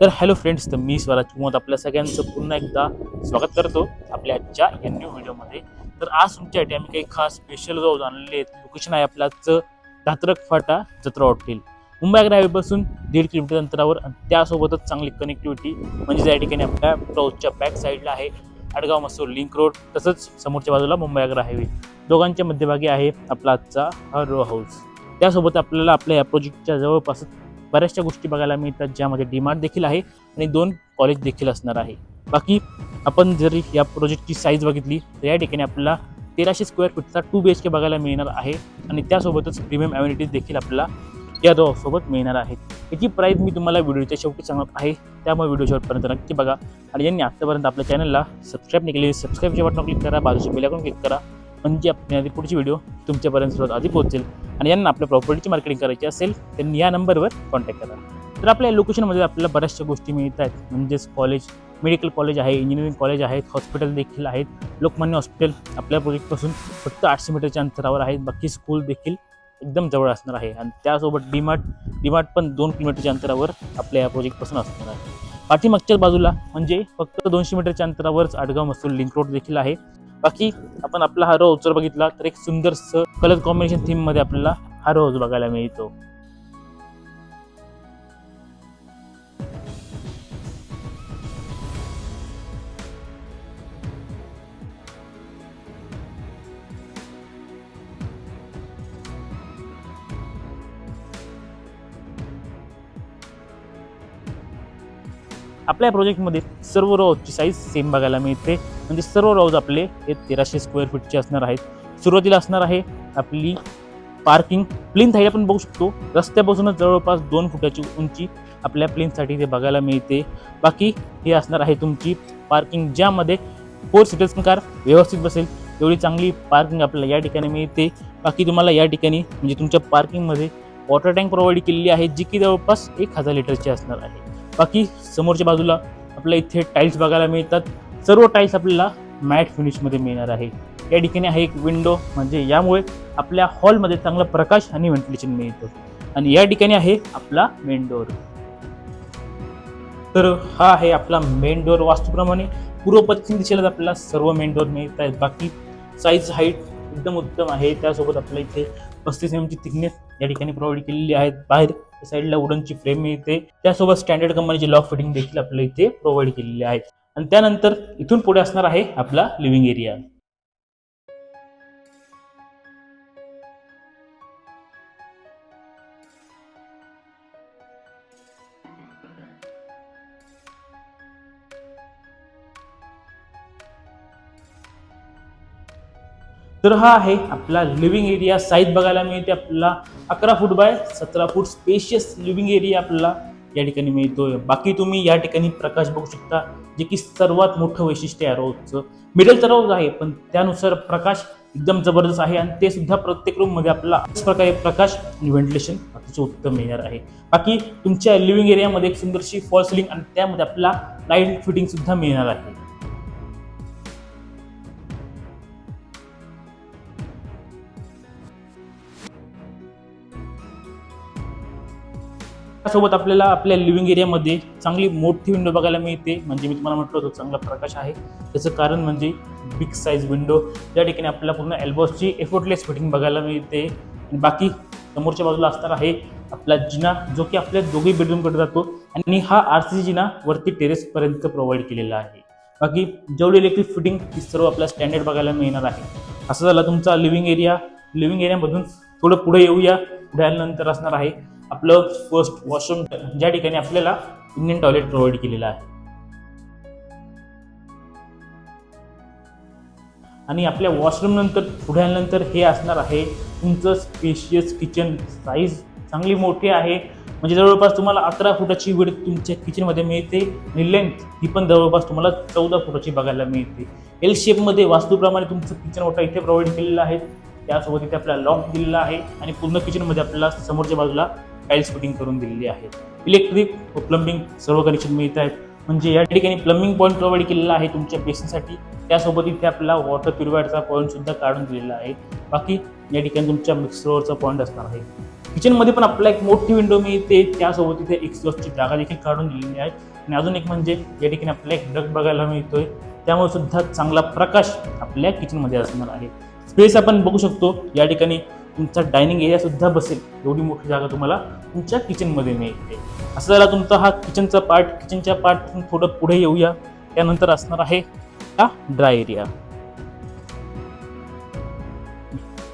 तर hello friends तर मी स्वराज कुमत आपल्या सगळ्यांचं पुन्हा एकदा स्वागत करतो आपल्या आजच्या या न्यू व्हिडिओमध्ये तर आज तुमच्यासाठी आम्ही काही खास स्पेशल जाऊन आणलेले आहेत. लोकेशन आहे आपल्याच धात्रक फाटा जत्रा हॉटेल मुंबई अग्रा हायवेपासून दीड किलोमीटर अंतरावर आणि त्यासोबतच चांगली कनेक्टिव्हिटी म्हणजे या ठिकाणी आपल्या ब्राऊजच्या बॅक साईडला आहे आडगाव मसूर लिंक रोड तसंच समोरच्या बाजूला मुंबई अग्रा हायवे दोघांच्या मध्यभागी आहे आपला आजचा हा रो हाऊस त्यासोबत आपल्याला आपल्या या प्रोजेक्टच्या जवळपास बऱ्याचशा गोष्टी बघायला मिळतात ज्यामध्ये डिमांड देखील आहे आणि दोन कॉलेज देखील असणार आहे. बाकी आपण जरी या प्रोजेक्टची साईज बघितली तर या ठिकाणी आपल्याला तेराशे स्क्वेअर फीटचा टू बी एच के बघायला मिळणार आहे आणि त्यासोबतच प्रीमियम ॲम्युनिटीज देखील आपल्याला या सोबत मिळणार आहेत. याची प्राईज मी तुम्हाला व्हिडिओच्या शेवटी सांगत आहे. त्यामुळे व्हिडिओ शेवटपर्यंत नक्की बघा. आणि ज्यांनी आत्तापर्यंत आपल्या चॅनलला सबस्क्राईब नाही केली सबस्क्राईबच्या बटन क्लिक करा बाजूच्या बेलाकडून क्लिक करा. म्हणजे आपली पुढची व्हिडिओ तुमच्यापर्यंत सर्वात आधी पोहोचेल. आणि यांना आपल्या प्रॉपर्टीची मार्केटिंग करायची असेल त्यांनी या नंबरवर कॉन्टॅक्ट करा. तर आपल्या लोकेशनमध्ये आपल्याला बऱ्याचशा गोष्टी मिळत आहेत. म्हणजेच कॉलेज मेडिकल कॉलेज आहे इंजिनिअरिंग कॉलेज आहेत हॉस्पिटल देखील आहेत. लोकमान्य हॉस्पिटल आपल्या प्रोजेक्टपासून फक्त आठशे मीटरच्या अंतरावर आहेत बाकी स्कूल देखील एकदम जवळ असणार आहे. आणि त्यासोबत डीमार्ट डीमार्ट पण दोन किलोमीटरच्या अंतरावर आपल्या या प्रोजेक्टपासून असणार आहे. पाठीमागच्याच बाजूला म्हणजे फक्त दोनशे मीटरच्या अंतरावरच आडगाव मसूल लिंक रोड देखील आहे. बाकी आपण आपला हा रोज जर बघितला तर एक सुंदरसं कलर कॉम्बिनेशन थीममध्ये आपल्याला हा रोज बघायला मिळतो. आपल्या प्रोजेक्टमध्ये सर्व रॉजची साईज सेम बघायला मिळते. म्हणजे सर्व रॉज आपले हे तेराशे स्क्वेअर फीटचे असणार आहेत. सुरुवातीला असणार आहे आपली पार्किंग प्लेन हाईट आपण बघू शकतो. रस्त्यापासूनच जवळपास दोन फुटाची उंची आपल्या प्लेनसाठी ते बघायला मिळते. बाकी हे असणार आहे तुमची पार्किंग ज्यामध्ये फोर सीटर्स कार व्यवस्थित बसेल. एवढी चांगली पार्किंग आपल्याला या ठिकाणी मिळते. बाकी तुम्हाला या ठिकाणी म्हणजे तुमच्या पार्किंगमध्ये वॉटर टँक प्रोव्हाइड केलेली आहे जी की जवळपास एक हजार लिटरची असणार आहे. बाकी समोरच्या बाजूला आपल्याला इथे टाईल्स बघायला मिळतात. सर्व टाईल्स आपल्याला मॅट फिनिशमध्ये मिळणार आहे. या ठिकाणी आहे एक विंडो म्हणजे यामुळे आपल्या हॉलमध्ये चांगला प्रकाश आणि व्हेंटिलेशन मिळतं. आणि या ठिकाणी आहे आपला मेन डोअर तर हा आहे आपला मेन डोअर वास्तूप्रमाणे. पूर्व पश्चिम दिशेलाच आपल्याला सर्व मेन डोअर मिळत आहेत बाकी साईज हाईट एकदम उत्तम आहे. त्यासोबत आपल्या इथे पस्तीस एम ची थिकनेस या ठिकाणी प्रोव्हाइड केलेली आहेत बाहेर साईडला वुडनची फ्रेम मिळते. त्यासोबत स्टँडर्ड कंपनीची लॉक फिटिंग देखील आपल्याला इथे प्रोव्हाइड केलेली आहेत आणि त्यानंतर इथून पुढे असणार आहे आपला लिव्हिंग एरिया तर हा आहे आपला लिव्हिंग एरिया साईज बघायला मिळते आपल्याला अकरा फूट बाय सतरा फूट स्पेशियस लिव्हिंग एरिया आपल्याला या ठिकाणी मिळतोय. बाकी तुम्ही या ठिकाणी प्रकाश बघू शकता जे की सर्वात मोठं वैशिष्ट्य आहे रोजचं. मिडलचा रोज आहे पण त्यानुसार प्रकाश एकदम जबरदस्त आहे आणि ते सुद्धा प्रत्येक रूममध्ये आपला अशा प्रकारे प्रकाश आणि व्हेंटिलेशन अतिशय उत्तम मिळणार आहे. बाकी तुमच्या लिव्हिंग एरियामध्ये एक सुंदरशी फॉल सिलिंग आणि त्यामध्ये आपला लाइट फिटिंग सुद्धा मिळणार आहे. त्यासोबत आपल्याला आपल्या लिव्हिंग एरियामध्ये चांगली मोठी विंडो बघायला मिळते. म्हणजे मी तुम्हाला म्हटलं होतं चांगला प्रकाश आहे. त्याचं कारण म्हणजे बिग साईज विंडो त्या ठिकाणी आपल्याला पूर्ण एल्बॉसची एफोर्टलेस फिटिंग बघायला मिळते. आणि बाकी समोरच्या बाजूला असणार आहे आपला जिना जो की आपल्या दोघी बेडरूमकडे जातो. आणि हा आर सी जिना वरती टेरेसपर्यंत प्रोव्हाइड केलेला आहे. बाकी जेवढी इलेक्ट्रिक फिटिंग ती सर्व आपल्या स्टँडर्ड बघायला मिळणार आहे. असं झाला तुमचा लिव्हिंग एरिया लिव्हिंग एरियामधून थोडं पुढे येऊया. पुढे आल्यानंतर असणार आहे. आपलं फर्स्ट वॉशरूम ज्या ठिकाणी आपल्याला इंडियन टॉयलेट प्रोव्हाइड केलेलं आहे. आणि आपल्या वॉशरूम नंतर पुढे आल्यानंतर हे असणार आहे तुमचं स्पेशियस किचन साईज चांगली मोठी आहे. म्हणजे जवळपास तुम्हाला अकरा फुटाची वेळ तुमच्या किचनमध्ये मिळते. आणि लेंथ ही पण जवळपास तुम्हाला चौदा फुटाची बघायला मिळते. एल शेपमध्ये वास्तूप्रमाणे तुमचं किचन ओटा इथे प्रोव्हाइड केलेलं आहे. त्यासोबत इथे आपल्याला लॉक दिलेला आहे. आणि पूर्ण किचनमध्ये आपल्याला समोरच्या बाजूला टाईल्स फिटिंग करून दिलेली आहे इलेक्ट्रिक व प्लंबिंग सर्व कनेक्शन मिळत आहेत. म्हणजे या ठिकाणी प्लंबिंग पॉईंट प्रोव्हाइड केलेला आहे तुमच्या बेसिनसाठी त्यासोबत इथे आपला वॉटर प्युरिफायरचा पॉईंट सुद्धा काढून दिलेला आहे. बाकी या ठिकाणी तुमच्या मिक्सरवरचा पॉईंट असणार आहे. किचनमध्ये पण आपला एक मोठी विंडो मिळते. त्यासोबत इथे एक्सॉस्टची जागा देखील काढून दिलेली आहे. आणि अजून एक म्हणजे या ठिकाणी आपल्याला एक डग बघायला मिळतोय. त्यामुळे सुद्धा चांगला प्रकाश आपल्या किचनमध्ये असणार आहे. स्पेस आपण बघू शकतो. या ठिकाणी तुमचा डायनिंग एरियासुद्धा बसेल. एवढी मोठी जागा तुम्हाला तुमच्या किचनमध्ये मिळते असं झाला तुमचा हा किचनचा पार्ट किचनच्या पार्ट थोडं पुढे येऊया. त्यानंतर असणार आहे हा ड्राय एरिया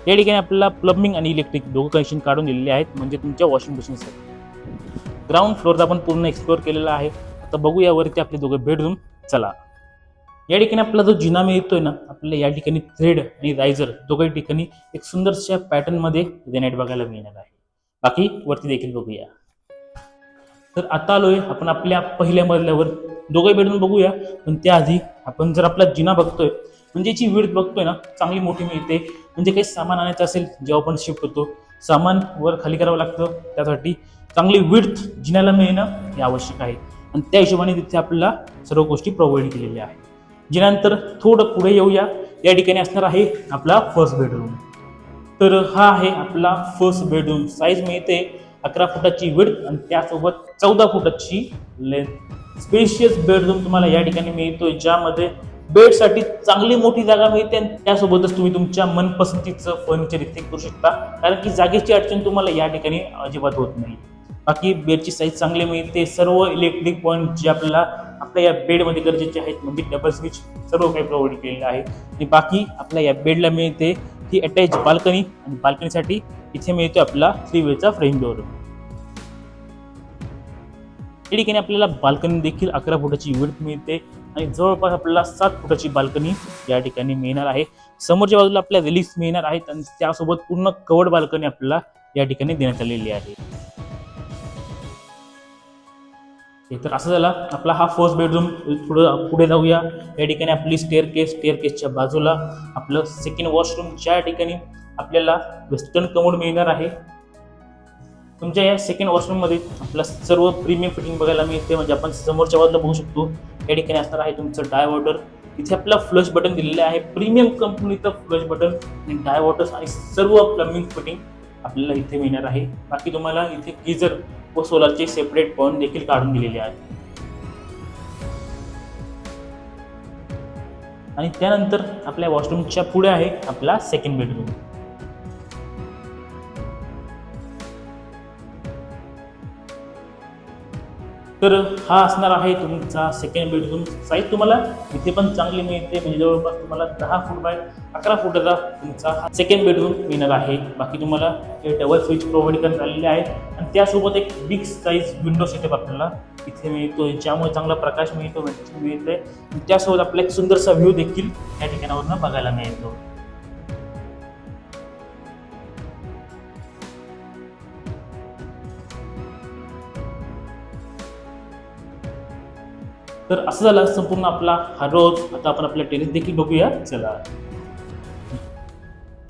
या ठिकाणी आपल्याला प्लंबिंग आणि इलेक्ट्रिक दोघं कनेक्शन काढून दिलेले आहेत म्हणजे तुमच्या वॉशिंग मशीनसाठी ग्राउंड फ्लोअरचा आपण पूर्ण एक्सप्लोअर केलेला आहे. आता बघूया वरती आपले दोघं बेडरूम चला. या ठिकाणी आपला जो जिना मिळतोय ना आपल्याला या ठिकाणी थ्रेड आणि रायझर दोघाही ठिकाणी एक सुंदरशा पॅटर्नमध्ये ग्रेनाईट बघायला मिळणार आहे. बाकी वरती देखील बघूया. तर आता आलोय आपण आपल्या पहिल्या मजल्यावर. दोघे भेटून बघूया पण त्याआधी आपण जर आपला जिना बघतोय म्हणजे याची विड्थ बघतोय ना चांगली मोठी मिळते. म्हणजे काही सामान आणायचं असेल जेव्हा आपण शिफ्ट होतो सामान वर खाली करावं लागतं. त्यासाठी चांगली विड्थ जिन्याला मिळणं हे आवश्यक आहे. आणि त्या हिशोबाने तिथे आपल्याला सर्व गोष्टी प्रोव्हाइड केलेल्या आहेत. जिनंतर थोडं पुढे येऊया. या ठिकाणी असणार आहे आपला फर्स्ट बेडरूम तर हा आहे आपला फर्स्ट बेडरूम साईज मिळते अकरा फुटाची विड्थ आणि त्यासोबत चौदा फुटाची लेंथ स्पेशियस बेडरूम तुम्हाला या ठिकाणी मिळतो ज्यामध्ये बेडसाठी चांगली मोठी जागा मिळते आणि त्यासोबतच तुम्ही तुमच्या मनपसंतीचं फर्निचर इथे करू शकता. कारण की जागेची अडचण तुम्हाला या ठिकाणी अजिबात होत नाही. बाकी बेडची साईज चांगली मिळते. सर्व इलेक्ट्रिक पॉईंट जे आपल्याला आपल्या या बेडमध्ये गरजेचे आहेत म्हणजे डबल स्विच सर्व काही प्रोव्हाइड केलेलं आहे. आणि बाकी आपल्या या बेडला मिळते ही अटॅच बाल्कनी आणि बाल्कनीसाठी इथे मिळतो आपला थ्री वेचा फ्रेम डोअर या ठिकाणी आपल्याला बाल्कनी देखील अकरा फुटाची विड्थ मिळते आणि जवळपास आपल्याला सात फुटाची बाल्कनी या ठिकाणी मिळणार आहे. समोरच्या बाजूला आपल्या रिलीज मिळणार आहेत आणि त्यासोबत पूर्ण कवड बाल्कनी आपल्याला या ठिकाणी देण्यात आलेली आहे. तर असं झाला. आपला हा फर्स्ट बेडरूम पुढं पुढे जाऊया. या ठिकाणी आपली स्टेअर केस स्टेअर केसच्या बाजूला आपलं सेकंड वॉशरूम ज्या ठिकाणी आपल्याला वेस्टर्न कमोड मिळणार आहे. तुमच्या या सेकंड वॉशरूममध्ये आपला सर्व प्रीमियम फिटिंग बघायला मिळते. म्हणजे आपण समोरच्या बाजूला बघू शकतो. या ठिकाणी असणार आहे तुमचं डाय वॉटर इथे आपला फ्लश बटन दिलेलं आहे. प्रीमियम कंपनीचं फ्लश बटन आणि डाय वॉटर्स आणि सर्व प्लंबिंग फिटिंग आपल्याला इथे मिळणार आहे. बाकी तुम्हाला इथे गिझर व सोलरचे सेपरेट पॉईंट देखील काढून दिलेले आहेत. आणि त्यानंतर आपल्या वॉशरूमच्या पुढे आहे आपला सेकंड बेडरूम तर हा असणार आहे तुमचा सेकंड बेडरूम साईज तुम्हाला इथे पण चांगली मिळते. म्हणजे जवळपास तुम्हाला दहा फूट बाय अकरा फुटाचा तुमचा हा सेकंड बेडरूम मिळणार आहे. बाकी तुम्हाला हे डबल स्विच प्रोव्हाइड करण्यात आलेले आहेत. आणि त्यासोबत एक बिग साईज विंडो सेटअप आपल्याला इथे मिळतो ज्यामुळे चांगला प्रकाश मिळतो व्हेंटिलेशन मिळते आणि त्यासोबत आपला एक सुंदरसा व्ह्यू देखील या ठिकाणावरून बघायला मिळतो. तर असं झालं संपूर्ण आपला हा रोज आता आपण आपल्या टेरेस देखील बघूया. चला.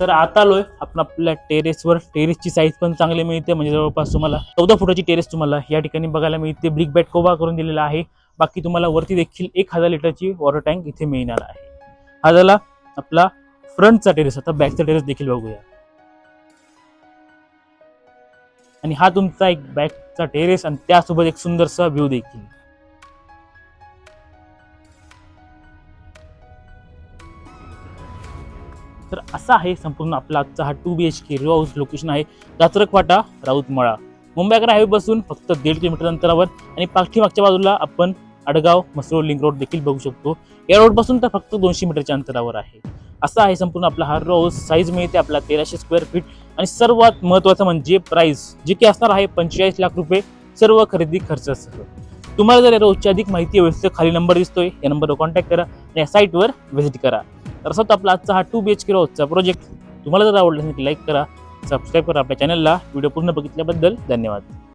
तर आता आलोय. आपण आपल्या टेरेसवर टेरेसची साईज पण चांगली मिळते म्हणजे जवळपास तुम्हाला चौदा फुटाची टेरेस तुम्हाला या ठिकाणी बघायला मिळते. ब्रिक बॅट कोबा करून दिलेला आहे. बाकी तुम्हाला वरती देखील एक हजार लिटरची वॉटर टँक इथे मिळणार आहे. हा झाला आपला फ्रंटचा टेरेस आता बॅकचा टेरेस देखील बघूया. आणि हा तुमचा एक बॅकचा टेरेस आणि त्यासोबत एक सुंदरसा व्ह्यू देखील. तर असा आहे संपूर्ण आपला आजचा हा two B H K row house location आहे दात्रकवाटा राऊतमळा. मुंबई अकरा हायवे बसून फक्त दीड किलोमीटर अंतरावर आणि पाठीमागच्या बाजूला आपण अडगाव मसरोड लिंक रोड देखील बघू शकतो. या रोडपासून तर फक्त दोनशे मीटरच्या अंतरावर आहे. असा आहे संपूर्ण आपला हा रोज हाऊस साईज मिळते आपला तेराशे स्क्वेअर फीट आणि सर्वात महत्त्वाचं म्हणजे प्राईस जे की असणार आहे पंचेचाळीस लाख रुपये सर्व खरेदी खर्चासह. तुम्हाला जर या रोजची अधिक माहिती हवी असेल तर खाली नंबर दिसतोय. या नंबरवर कॉन्टॅक्ट करा आणि या साईटवर व्हिजिट करा. तर असं आपला आजचा हा टू बी एच के रोजचा प्रोजेक्ट तुम्हाला जर आवडला असेल लाईक करा सबस्क्राईब करा आपल्या चॅनलला व्हिडिओ पूर्ण बघितल्याबद्दल धन्यवाद.